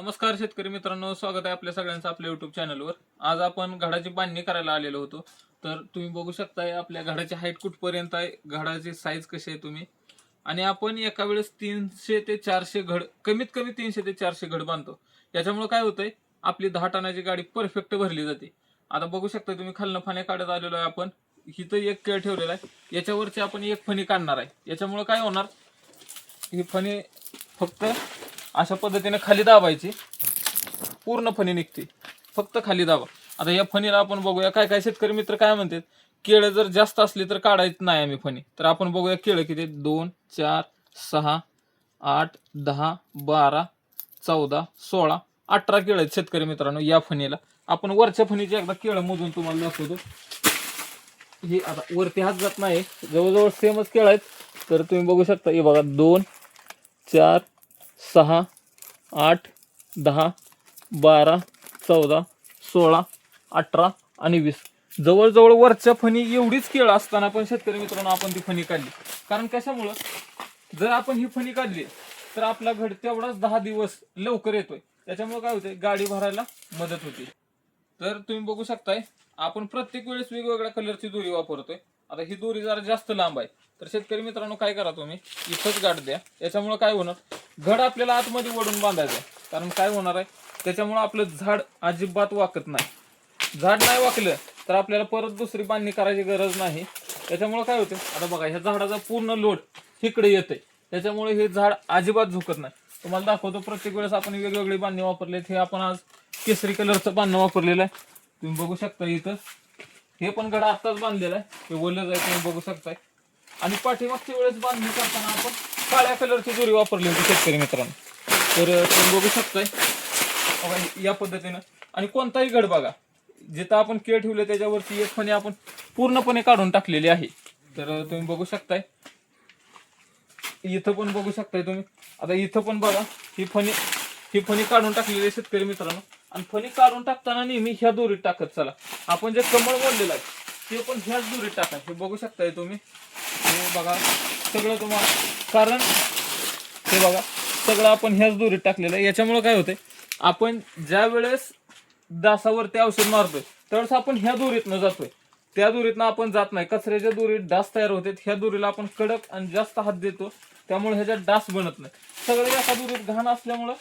नमस्कार शेतकरी मित्रांनो स्वागत आहे आपल्या सगळ्यांचं आपल्या युट्यूब चॅनलवर आज आपण घडाची बांधणी करायला आलेलो होतो. तर तुम्ही बघू शकताय आपल्या घडाची हाईट कुठपर्यंत आहे घडाची साईज कशी आहे तुम्ही. आणि आपण एका वेळेस तीनशे ते चारशे घड कमीत कमी तीनशे ते चारशे घड बांधतो. याच्यामुळे काय होतंय आपली दहा टनाची गाडी परफेक्ट भरली जाते. आता बघू शकता तुम्ही खालनं फाने काढत आलेलो आहे आपण. हिथं एक केळ ठेवलेला आहे. याच्यावरची आपण एक फणी काढणार आहे. याच्यामुळे काय होणार ही फणी फक्त अशा पद्धतीने खाली दाबायची. पूर्ण फणी निघते. फक्त खाली दाबा. आता या फणीला आपण बघूया. काय काय शेतकरी मित्र काय म्हणतात? केळं जर जास्त असली तर काढायचं नाही आम्ही फणी. तर आपण बघूया केळं किती दोन चार सहा आठ दहा बारा चौदा सोळा अठरा केळं आहेत शेतकरी मित्रांनो या फणीला. आपण वरच्या फणीची एकदा केळं मोजून तुम्हाला दाखवतो. हे आता वरती हात जात नाही. जवळजवळ सेमच केळं आहेत. तर तुम्ही बघू शकता. हे बघा दोन चार सहा आठ दहा बारा चौदा सोळा अठरा आणि वीस. जवळजवळ वरच्या फणी एवढीच केळं असताना पण शेतकरी मित्रांनो आपण ती फणी काढली. कारण कशामुळं? जर आपण ही फणी काढली तर आपला घड तेवढाच दहा दिवस लवकर येतोय. त्याच्यामुळे काय होते गाडी भरायला मदत होते. तर तुम्ही बघू शकताय आपण प्रत्येक वेळेस वेगवेगळ्या कलरची दोरी वापरतोय. आता ही दोरी जरा जास्त लांब आहे. तर शेतकरी मित्रांनो काय करा तुम्ही? इथंच गाठ द्या. याच्यामुळं काय होणार? घड आपल्याला आतमध्ये वडून बांधायचं आहे. कारण काय होणार आहे? त्याच्यामुळं आपलं झाड अजिबात वाकत नाही. झाड नाही वाकलं तर आपल्याला परत दुसरी बांधणी करायची गरज नाही. त्याच्यामुळं काय होते आता बघा ह्या झाडाचा पूर्ण लोड इकडे येते त्याच्यामुळे हे झाड अजिबात झुकत नाही. तुम्हाला दाखवतो प्रत्येक वेळेस आपण वेगवेगळी बांधणी वापरलेत. हे आपण आज केसरी कलरचं बांधणं वापरलेलं आहे. तुम्ही बघू शकता इथं. हे पण गड आत्ताच बांधलेलं आहे. हे ओलं आहे तुम्ही बघू शकताय. आणि पाठीमागच्या वेळेस बांधणी करताना आपण काळ्या कलरची दोरी वापरली होती शेतकरी मित्रांनो. तर तुम्ही बघू शकताय. या पद्धतीनं. आणि कोणताही गड बघा जिथं आपण केळ ठेवलं त्याच्यावरती एक फणी आपण पूर्णपणे काढून टाकलेली आहे. तर तुम्ही बघू शकताय. इथं पण बघू शकताय तुम्ही. आता इथं पण बघा ही फणी ही फणी काढून टाकलेली आहे शेतकरी मित्रांनो. आणि फणी काढून टाकताना नेहमी ह्या दोरीत टाकत चला. आपण जे कमळ बोललेलं आहे ते पण ह्याच दोरीत टाका. हे बघू शकताय तुम्ही. हे बघा सगळं तुम्हाला कारण हे बघा सगळं आपण ह्याच दोरीत टाकलेलं आहे. याच्यामुळे काय होतंय आपण ज्या वेळेस दासावरती औषध मारतोय त्यावेळेस आपण ह्या दोरीतनं जातोय. त्या दोरीतनं आपण जात नाही. कचऱ्याच्या दोरीत डास तयार होते ह्या दोरीला आपण कडक आणि जास्त हात देतो. त्यामुळे ह्याच्यात डास बनत नाही. सगळं एका दोरीत घाण असल्यामुळं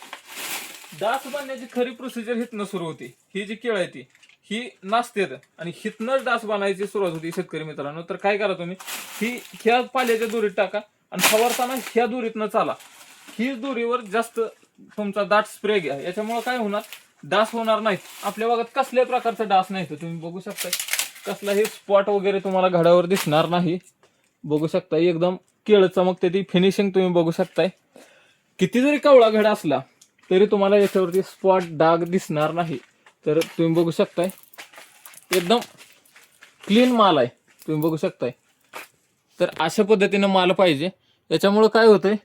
डास बांधण्याची खरी प्रोसिजर हिथनं सुरू होती. ही जी केळ आहे ती ही नाचते आणि हितनंच डास बांधायची सुरुवात होती शेतकरी मित्रांनो. तर काय करा तुम्ही? ही ह्या पाल्याच्या दोरीत टाका आणि फवारताना ह्या दोरीतनं चाला. ही दोरीवर जास्त तुमचा दाट स्प्रे घ्या. याच्यामुळे काय होणार? डास होणार नाहीत. आपल्या भागात कसल्याही प्रकारचा डास नाही तर तुम्ही बघू शकताय. कसलाही स्पॉट वगैरे तुम्हाला घडावर दिसणार नाही. बघू शकताय. एकदम केळ चमकते ती. फिनिशिंग तुम्ही बघू शकताय. किती जरी कवळा घड असला तरी तुम्हाला याच्यावरती स्पॉट डाग दिसणार नाही. तर तुम्ही बघू शकताय. एकदम क्लीन माल आहे. तुम्ही बघू शकताय. तर अशा पद्धतीनं माल पाहिजे. याच्यामुळं काय होतंय?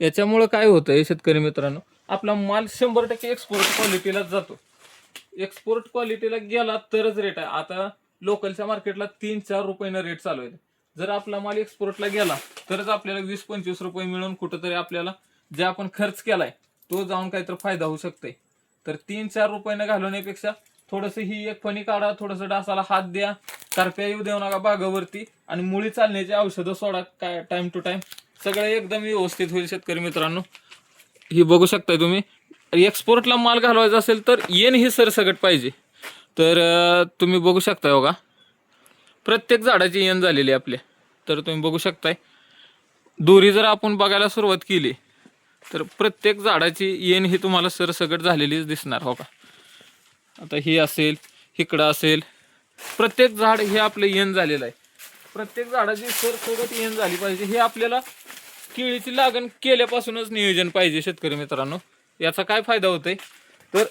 याच्यामुळं काय होतंय शेतकरी मित्रांनो? आपला माल शंभर टक्के एक्सपोर्ट क्वालिटीलाच जातो. एक्सपोर्ट क्वालिटीला गेला तरच रेट आहे. आता लोकलच्या मार्केटला तीन चार रुपयानं रेट चालू आहे जर आपला माल एक्सपोर्टला गेला तरच आपल्याला वीस पंचवीस रुपये मिळून कुठंतरी आपल्याला जे आपण खर्च केलाय तो जाऊन काहीतरी फायदा होऊ शकतोय. तर तीन चार रुपयानं घालवण्यापेक्षा थोडस ही एक फणी काढा थोडस डासाला हात द्या करप्या येऊ देऊ नका बागावरती आणि मुळी चालण्याची औषधं सोडा काय टाइम टू टाइम सगळं एकदम व्यवस्थित होईल शेतकरी मित्रांनो. ही बघू शकताय तुम्ही एक्सपोर्टला माल घालवायचा असेल तर येण ही सरसकट पाहिजे. तर तुम्ही बघू शकताय बघा. प्रत्येक झाडाची येण झालेली आहे आपल्या तर तुम्ही बघू शकताय. दोरी जर आपण बघायला सुरुवात केली तर प्रत्येक झाडाची येण ही तुम्हाला सरसगट झालेलीच दिसणार हो का? आता ही असेल इकडं असेल प्रत्येक झाड हे आपलं येण झालेलं आहे. प्रत्येक झाडाची सरसगट येण झाली पाहिजे. हे आपल्याला केळीची लागण केल्यापासूनच नियोजन पाहिजे शेतकरी मित्रांनो. याचा काय फायदा होतो तर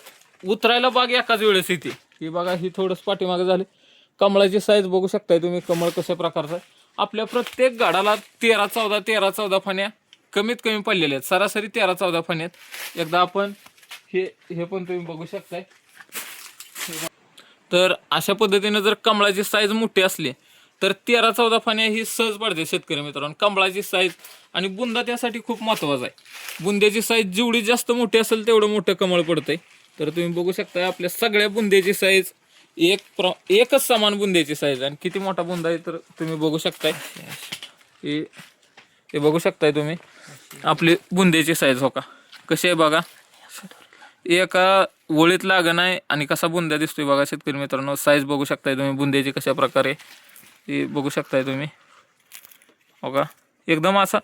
उतरायला बाग एकाच वेळेस येते. ही बघा ही थोडंच पाठीमागे झाली. कमळाची साईज बघू शकताय तुम्ही कमळ कशा प्रकारचं आहे. आपल्या प्रत्येक झाडाला तेरा चौदा तेरा चौदा फण्या कमीत कमी पडलेले आहेत. सरासरी तेरा चौदा फण्या आहेत. एकदा आपण हे हे पण तुम्ही बघू शकताय. तर अशा पद्धतीने जर कमळाची साईज मोठी असली तर तेरा चौदा फण्या ही सहज पडते शेतकरी मित्रांनो. कमळाची साईज आणि बुंदा त्यासाठी खूप महत्त्वाचा आहे. बुंद्याची साईज जेवढी जास्त मोठी असेल तेवढं मोठं कमळ पडतंय. तर तुम्ही बघू शकता आपल्या सगळ्या बुंद्याची साईज एक प्र एकच समान बुंद्याची साईज आणि किती मोठा बुंदा आहे तर तुम्ही बघू शकताय. हे हे बघू शकताय तुम्ही. आपली बुंद्याची साईज हो का? कशी आहे बघा. एका वळीत लागण आहे आणि कसा बुंद्या दिसतोय बघा शेतकरी मित्रांनो. साईज बघू शकताय तुम्ही बुंद्याची कशा प्रकारे हे बघू शकताय तुम्ही. हो का? एकदम असा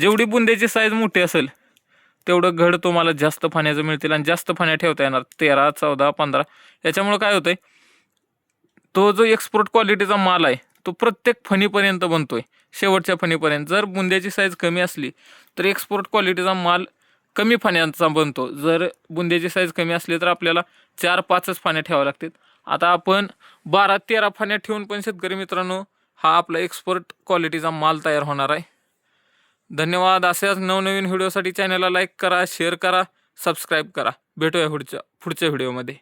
जेवढी बुंद्याची साईज मोठी असेल तेवढं घड तुम्हाला जास्त फाण्याचं मिळतील आणि जास्त फाण्या ठेवता येणार. तेरा चौदा पंधरा याच्यामुळं काय होतंय तो जो एक्सपोर्ट क्वालिटीचा माल आहे तो प्रत्येक फणीपर्यंत बनतोय. शेवटच्या फणीपर्यंत. जर बुंद्याची साईज कमी असली तर एक्सपोर्ट क्वालिटीचा माल कमी फाण्यांचा बनतो. जर बुंद्याची साईज कमी असली तर आपल्याला चार पाचच फाण्या ठेवाव्या लागतात आता आपण बारा तेरा फाण्या ठेवून पण शेतकरी मित्रांनो हा आपला एक्सपोर्ट क्वालिटीचा माल तयार होणार आहे. धन्यवाद. अशाच नवनवीन व्हिडिओसाठी चॅनलला लाईक करा शेअर करा सबस्क्राईब करा. भेटूया पुढच्या पुढच्या व्हिडिओमध्ये